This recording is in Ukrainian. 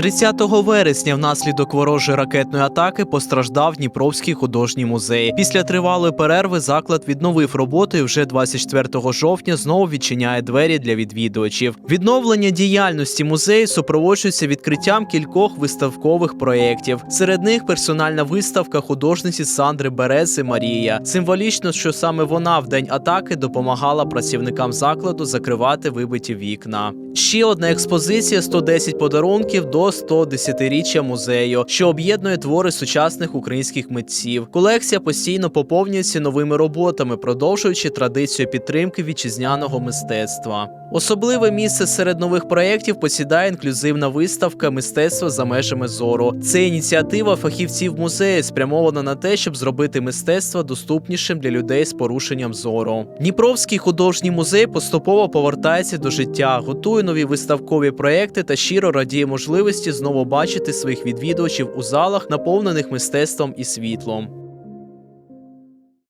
30 вересня внаслідок ворожої ракетної атаки постраждав Дніпровський художній музей. Після тривалої перерви заклад відновив роботу і вже 24 жовтня знову відчиняє двері для відвідувачів. Відновлення діяльності музею супроводжується відкриттям кількох виставкових проєктів. Серед них персональна виставка художниці Сандри Берези Марія. Символічно, що саме вона в день атаки допомагала працівникам закладу закривати вибиті вікна. Ще одна експозиція 110 подарунків до 110-річчя музею, що об'єднує твори сучасних українських митців. Колекція постійно поповнюється новими роботами, продовжуючи традицію підтримки вітчизняного мистецтва. Особливе місце серед нових проєктів посідає інклюзивна виставка мистецтва за межами зору. Це ініціатива фахівців музею, спрямована на те, щоб зробити мистецтво доступнішим для людей з порушенням зору. Дніпровський художній музей поступово повертається до життя, готує нові виставкові проекти та щиро радіє можливості знову бачити своїх відвідувачів у залах, наповнених мистецтвом і світлом.